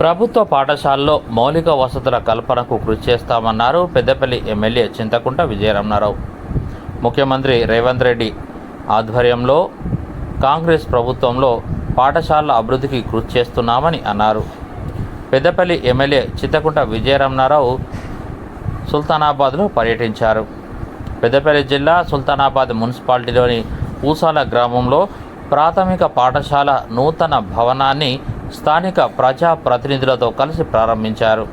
ప్రభుత్వ పాఠశాలలో మౌలిక వసతుల కల్పనకు కృషి చేస్తామన్నారు పెద్దపల్లి ఎమ్మెల్యే చింతకుంట విజయరమణారావు. ముఖ్యమంత్రి రేవంత్ రెడ్డి ఆధ్వర్యంలో కాంగ్రెస్ ప్రభుత్వంలో పాఠశాలల అభివృద్ధికి కృషి చేస్తున్నామని అన్నారు. పెద్దపల్లి ఎమ్మెల్యే చింతకుంట విజయరమణారావు సుల్తానాబాద్లో పర్యటించారు. పెద్దపల్లి జిల్లా సుల్తానాబాద్ మున్సిపాలిటీలోని పూసాల గ్రామంలో ప్రాథమిక పాఠశాల నూతన భవనాన్ని స్థానిక ప్రజా ప్రతినిధులతో కలిసి ప్రారంభించారు.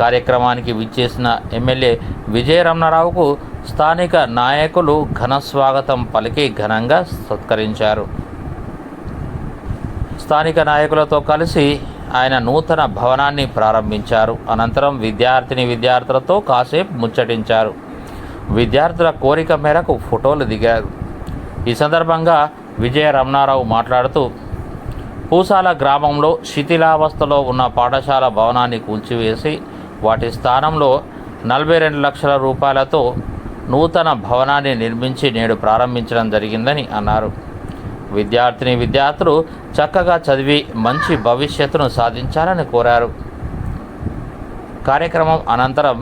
కార్యక్రమానికి విచ్చేసిన ఎమ్మెల్యే విజయరమణారావుకు స్థానిక నాయకులు ఘన స్వాగతం పలికి ఘనంగా సత్కరించారు. స్థానిక నాయకులతో కలిసి ఆయన నూతన భవనాన్ని ప్రారంభించారు. అనంతరం విద్యార్థిని విద్యార్థులతో కాసేపు ముచ్చటించారు. విద్యార్థుల కోరిక మేరకు ఫోటోలు దిగారు. ఈ సందర్భంగా విజయ రమణారావు మాట్లాడుతూ పూసాల గ్రామంలో శిథిలావస్థలో ఉన్న పాఠశాల భవనాన్ని కూల్చివేసి వాటి స్థానంలో నలభై రెండు లక్షల రూపాయలతో నూతన భవనాన్ని నిర్మించి నేడు ప్రారంభించడం జరిగిందని అన్నారు. విద్యార్థిని విద్యార్థులు చక్కగా చదివి మంచి భవిష్యత్తును సాధించాలని కోరారు. కార్యక్రమం అనంతరం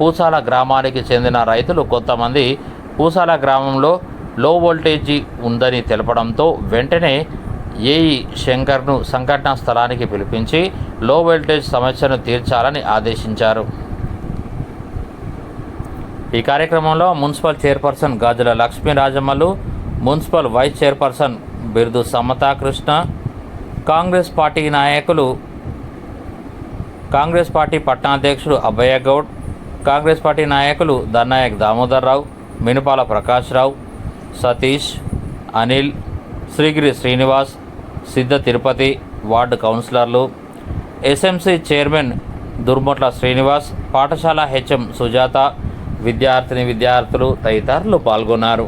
పూసాల గ్రామానికి చెందిన రైతులు కొంతమంది పూసాల గ్రామంలో లో వోల్టేజీ ఉందని తెలపడంతో వెంటనే ఏఈ శంకర్ను సంఘటనా స్థలానికి పిలిపించి లో వోల్టేజ్ సమస్యను తీర్చాలని ఆదేశించారు. ఈ కార్యక్రమంలో municipal chairperson Gajula Lakshmi రాజమ్మలు municipal vice chairperson Birdu Samathakrishna Congress party నాయకులు కాంగ్రెస్ పార్టీ పట్టణాధ్యక్షుడు అభయ గౌడ్ కాంగ్రెస్ పార్టీ నాయకులు దన్నాయక్ దామోదర్ రావు మినుపాల ప్రకాష్ రావు సతీష్ అనిల్ శ్రీగిరి శ్రీనివాస్ సిద్ధ తిరుపతి వార్డు కౌన్సిలర్లు ఎస్ఎంసి చైర్మన్ దుర్మొట్ల శ్రీనివాస్ పాఠశాల హెచ్ఎం సుజాత విద్యార్థిని విద్యార్థులు తదితరులు పాల్గొన్నారు.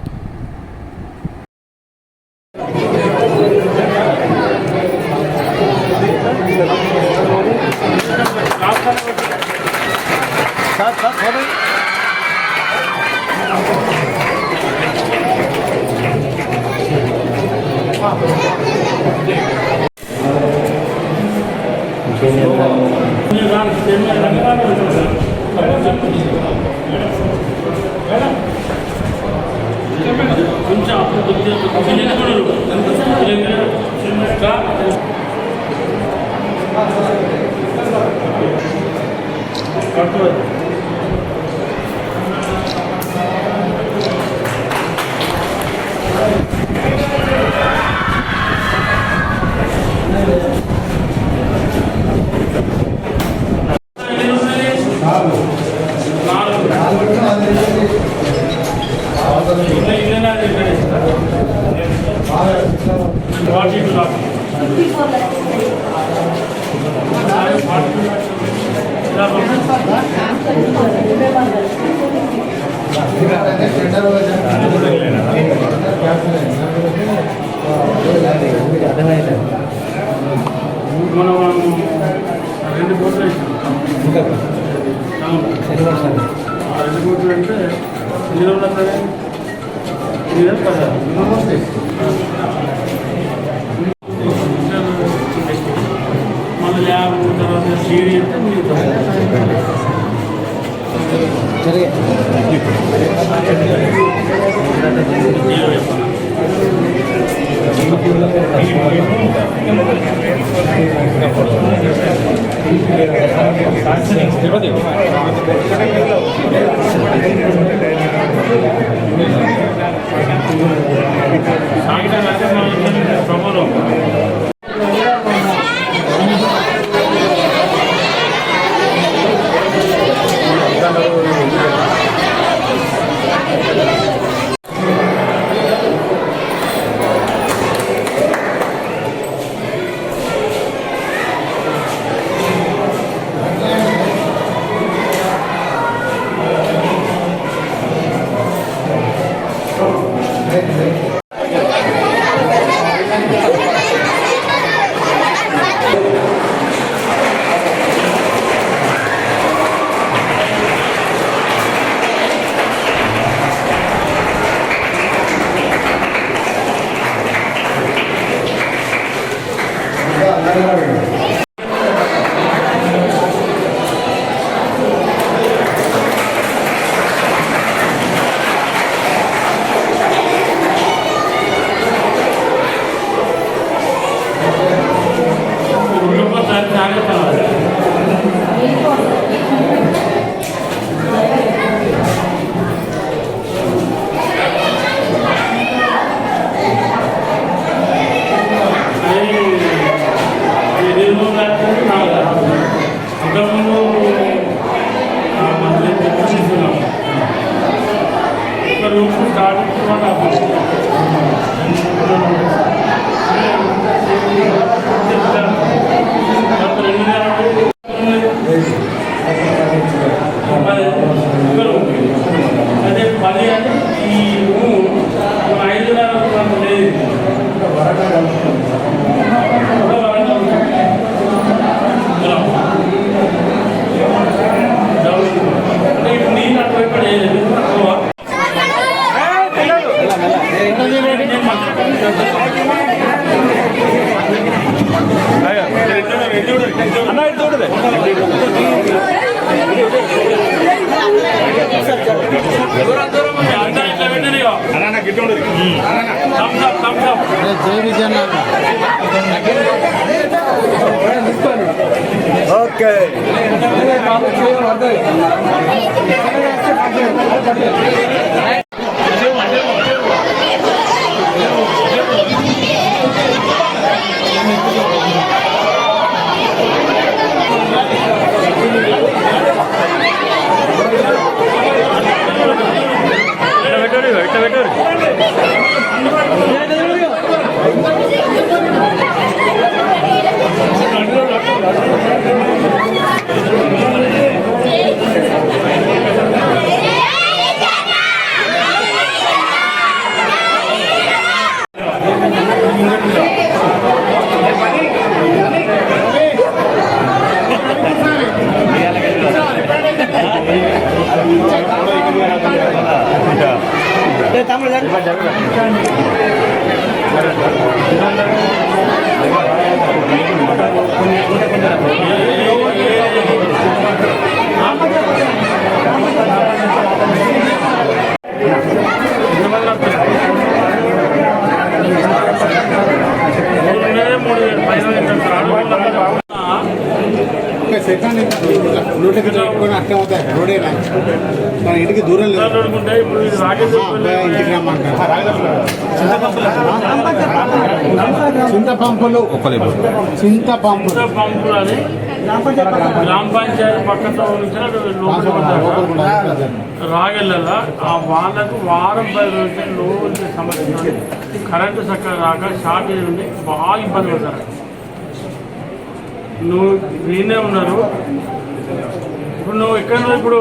మనం రెండు కోట్లు వేసాం రెండు కోట్లు అంటే ఎన్ని రోజులు మళ్ళీ ల్యాబ్ తర్వాత సీడీ అంటే మీరు సాగిన ప్రమాదం Amen. ఓకే మూడు పైన సెకండ్ నూట పెట్టుకొని అట్టే అవుతాయి రోడే మన ఇంటికి దూరం లేదు ఇంటికి రమ్మంటారు చింత పంపులు చింత పంపులు అని గ్రామ పంచాయతీ పక్కతో నుంచి లోపలికి రాగెళ్ళ ఆ వాళ్ళకు వారం పది రోజులు లోపలికి సమస్య కరెంటు చక్కగా రాక షార్టేజ్ ఉండి బాగా ఇబ్బంది పడతారు నువ్వు నేనే ఉన్నారు ఇప్పుడు నువ్వు ఎక్కడ నువ్వు ఇప్పుడు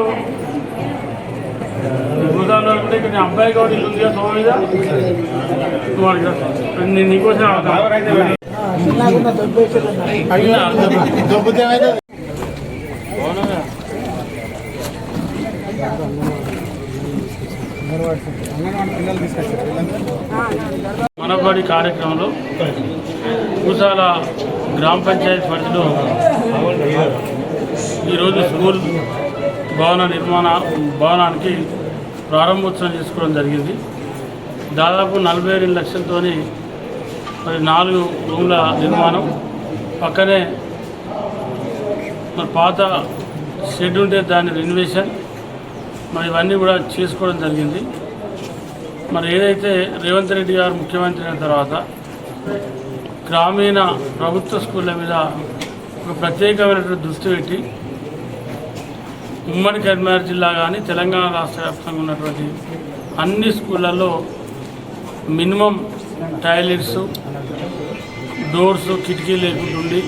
ఉదాహరణ అంటే ఇక్కడ నీ అబ్బాయి కాబట్టి ఇల్లుందిగా సో మీద? నేను నీకోసం మనబడి కార్యక్రమంలో పూసాల గ్రామ పంచాయతీ పరిధిలో ఈరోజు స్కూల్ భవన నిర్మాణ భవనానికి ప్రారంభోత్సవం చేసుకోవడం జరిగింది. దాదాపు నలభై రెండు లక్షలతోని మరి నాలుగు రూమ్ల నిర్మాణం. పక్కనే మరి పాత షెడ్ ఉంటే దాని రెనోవేషన్ మరి ఇవన్నీ కూడా చేసుకోవడం జరిగింది. మరి ఏదైతే రేవంత్ రెడ్డి గారు ముఖ్యమంత్రి అయిన తర్వాత గ్రామీణ ప్రభుత్వ స్కూళ్ళ మీద ఒక ప్రత్యేకమైనటువంటి దృష్టి పెట్టి ఉమ్మడి కరీంనగర్ జిల్లా కానీ తెలంగాణ రాష్ట్ర వ్యాప్తంగా ఉన్నటువంటి అన్ని స్కూళ్ళల్లో మినిమం టాయిలెట్స్ డోర్స్ కిటికీలు లేకుండా ఉండి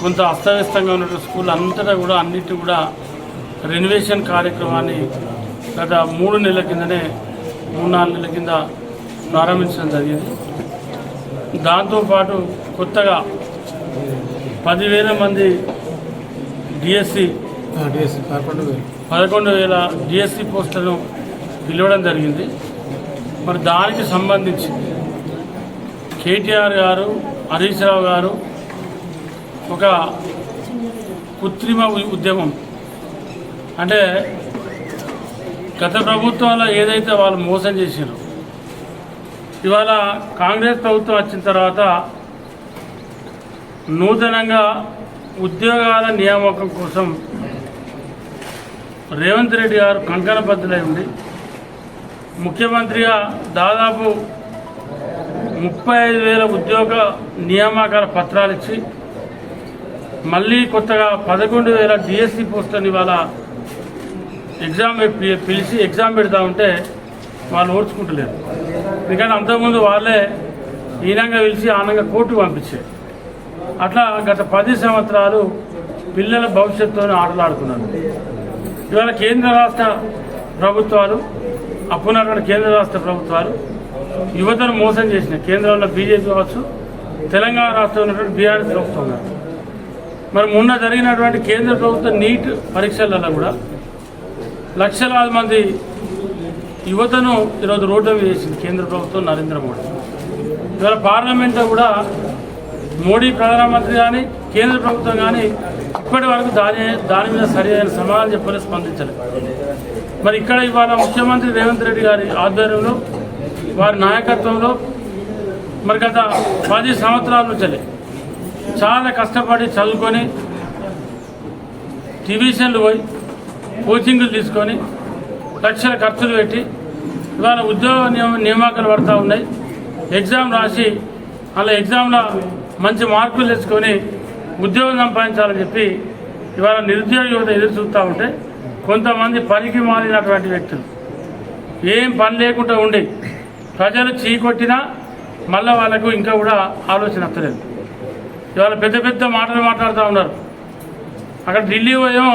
కొంత అస్తవ్యస్తంగా ఉన్నటువంటి స్కూల్ అంతటా కూడా అన్నిటి కూడా రెనోవేషన్ కార్యక్రమాన్ని గత మూడు నెలల కిందనే మూడు నాలుగు నెలల కింద ప్రారంభించడం జరిగింది. దాంతోపాటు కొత్తగా పదివేల మంది డిఎస్సి డిఎస్సి పదకొండు వేలు. పదకొండు వేల డిఎస్సి పోస్టులను పిలవడం జరిగింది. మరి దానికి సంబంధించి కేటీఆర్ గారు హరీష్ రావు గారు ఒక కృత్రిమ ఉద్యమం. అంటే గత ప్రభుత్వాల్లో ఏదైతే వాళ్ళు మోసం చేశారో ఇవాళ కాంగ్రెస్ ప్రభుత్వం వచ్చిన తర్వాత నూతనంగా ఉద్యోగాల నియామకం కోసం రేవంత్ రెడ్డి గారు కంకణబద్ధులై ఉంది ముఖ్యమంత్రిగా దాదాపు ముప్పై ఐదు వేల ఉద్యోగ నియామకాల పత్రాలు ఇచ్చి మళ్ళీ కొత్తగా పదకొండు వేల డిఎస్సి పోస్టుని వాళ్ళ ఎగ్జామ్ పిలిచి ఎగ్జామ్ పెడతా ఉంటే వాళ్ళు ఓర్చుకుంటలేరు. ఎందుకంటే అంతకుముందు వాళ్ళే ఈనంగా పిలిచి ఆనంగా కోర్టుకు పంపించారు. అట్లా గత పది సంవత్సరాలు పిల్లల భవిష్యత్తును ఆటలాడుతున్నారు. ఇవాళ కేంద్ర రాష్ట్ర ప్రభుత్వాలు అప్పున్నటువంటి కేంద్ర రాష్ట్ర ప్రభుత్వాలు యువతను మోసం చేసిన కేంద్రంలో బీజేపీ కావచ్చు తెలంగాణ రాష్ట్రంలో ఉన్నటువంటి బీఆర్ఎస్ ప్రభుత్వం కావచ్చు. మరి మొన్న జరిగినటువంటి కేంద్ర ప్రభుత్వ నీట్ పరీక్షలలో కూడా లక్షలాది మంది యువతను ఈరోజు రోడ్డు వేసింది కేంద్ర ప్రభుత్వం నరేంద్ర మోడీ. ఇవాళ పార్లమెంట్లో కూడా మోడీ ప్రధానమంత్రి కానీ కేంద్ర ప్రభుత్వం కానీ ఇప్పటి వరకు దాని దాని మీద సరి అయిన సమాధానం చెప్పలేదు స్పందించలేదు. మరి ఇక్కడ ఇవాళ ముఖ్యమంత్రి రేవంత్ రెడ్డి గారి ఆధ్వర్యంలో వారి నాయకత్వంలో మరి గత పది సంవత్సరాల నుంచి చాలా కష్టపడి చదువుకొని ట్యూషన్లు పోయి కోచింగ్లు తీసుకొని లక్షల ఖర్చులు పెట్టి ఇవాళ ఉద్యోగ నియమ నియామకాలు పడతా ఉన్నాయి. ఎగ్జామ్ రాసి అలా ఎగ్జామ్లో మంచి మార్కులు తెచ్చుకొని ఉద్యోగం సంపాదించాలని చెప్పి ఇవాళ నిరుద్యోగ యువత ఎదురు చూస్తూ ఉంటే కొంతమంది పనికి మారినటువంటి వ్యక్తులు. ఏం పని లేకుండా ఉండి ప్రజలు చీకొట్టినా మళ్ళీ వాళ్ళకు ఇంకా కూడా ఆలోచన వస్తలేదు ఇవాళ పెద్ద పెద్ద మాటలు మాట్లాడుతూ ఉన్నారు. అక్కడ ఢిల్లీ ఏమో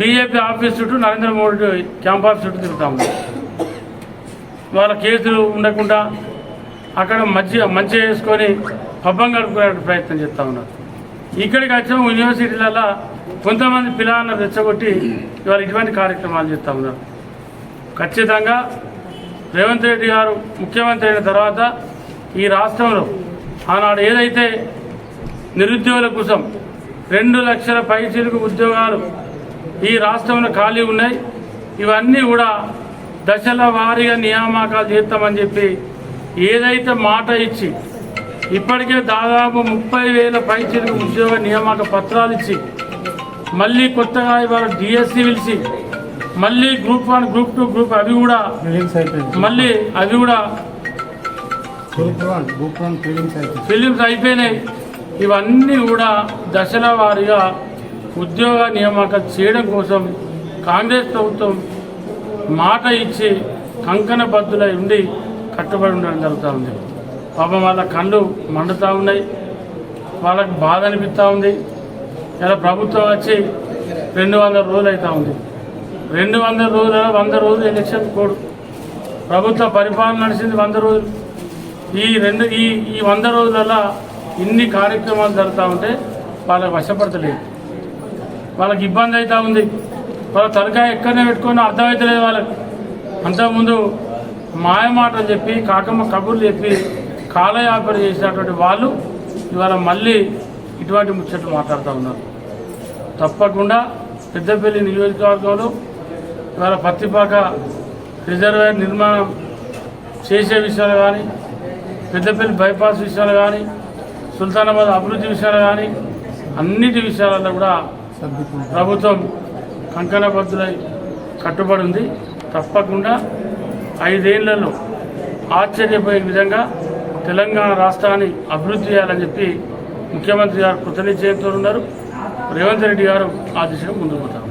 బీజేపీ ఆఫీస్ చుట్టూ నరేంద్ర మోడీ క్యాంప్ ఆఫీస్ చుట్టూ తిరుగుతూ ఉన్నారు. వాళ్ళ కేసులు ఉండకుండా అక్కడ మంచి మంచిగా వేసుకొని పబ్బం గడుపుకునే ప్రయత్నం చేస్తూ ఉన్నారు. ఇక్కడికి వచ్చిన యూనివర్సిటీలలో కొంతమంది పిల్లలను రెచ్చగొట్టి ఇవాళ ఇటువంటి కార్యక్రమాలు చేస్తూ ఉన్నారు. ఖచ్చితంగా రేవంత్ రెడ్డి గారు ముఖ్యమంత్రి అయిన తర్వాత ఈ రాష్ట్రంలో ఆనాడు ఏదైతే నిరుద్యోగుల కోసం రెండు లక్షల పైచీలకు ఉద్యోగాలు ఈ రాష్ట్రంలో ఖాళీ ఉన్నాయి ఇవన్నీ కూడా దశల వారీగా నియామకాలు చేస్తామని చెప్పి ఏదైతే మాట ఇచ్చి ఇప్పటికే దాదాపు ముప్పై వేల పైచీలకు ఉద్యోగ నియామక పత్రాలు ఇచ్చి మళ్ళీ కొత్తగా ఇవాళ డిఎస్సి పిలిచి మళ్ళీ group one group two group అవి కూడా మళ్ళీ అవి కూడా ఫిలిమ్స్ అయిపోయినాయి. ఇవన్నీ కూడా దశల వారీగా ఉద్యోగ నియామకం చేయడం కోసం కాంగ్రెస్ ప్రభుత్వం మాట ఇచ్చి కంకణ బద్దులై ఉండి కట్టుబడి ఉండడం జరుగుతూ ఉంది. పాపం వాళ్ళ కళ్ళు మండుతూ ఉన్నాయి. వాళ్ళకి బాధ అనిపిస్తూ ఉంది. ఇలా ప్రభుత్వం వచ్చి రెండు వందల రోజులు అవుతూ ఉంది. రెండు వందల రోజుల వంద రోజులు ఎలక్షన్ కోడ్. ప్రభుత్వ పరిపాలన నడిచింది వంద రోజులు. ఈ రెండు ఈ ఈ వంద రోజులలో ఇన్ని కార్యక్రమాలు జరుగుతూ ఉంటే వాళ్ళకి వశపడతలేదు. వాళ్ళకి ఇబ్బంది అవుతూ ఉంది. వాళ్ళ తలకాయ ఎక్కడనే పెట్టుకొని అర్థమవుతలేదు వాళ్ళకి. అంతకుముందు మాయమాటలు చెప్పి కాకమ్మ కబుర్లు చెప్పి కాలయాపన చేసినటువంటి వాళ్ళు ఇవాళ మళ్ళీ ఇటువంటి ముచ్చట్లు మాట్లాడుతూ ఉన్నారు. తప్పకుండా పెద్దపల్లి నియోజకవర్గంలో ఇవాళ పత్తిపాక రిజర్వేర్ నిర్మాణం చేసే విషయాలు కానీ పెద్దపల్లి బైపాస్ విషయాలు కానీ సుల్తానాబాద్ అభివృద్ధి విషయాలు కానీ అన్నిటి విషయాలలో కూడా ప్రభుత్వం కంకణబద్ధులై కట్టుబడి ఉంది. తప్పకుండా ఐదేళ్ళలో ఆశ్చర్యపోయే విధంగా తెలంగాణ రాష్ట్రాన్ని అభివృద్ధి చేయాలని చెప్పి ముఖ్యమంత్రి గారు కృతనిశ్చయంతో ఉన్నారు. రేవంత్ రెడ్డి గారు ఆ దిశగా ముందుకు పోతారు.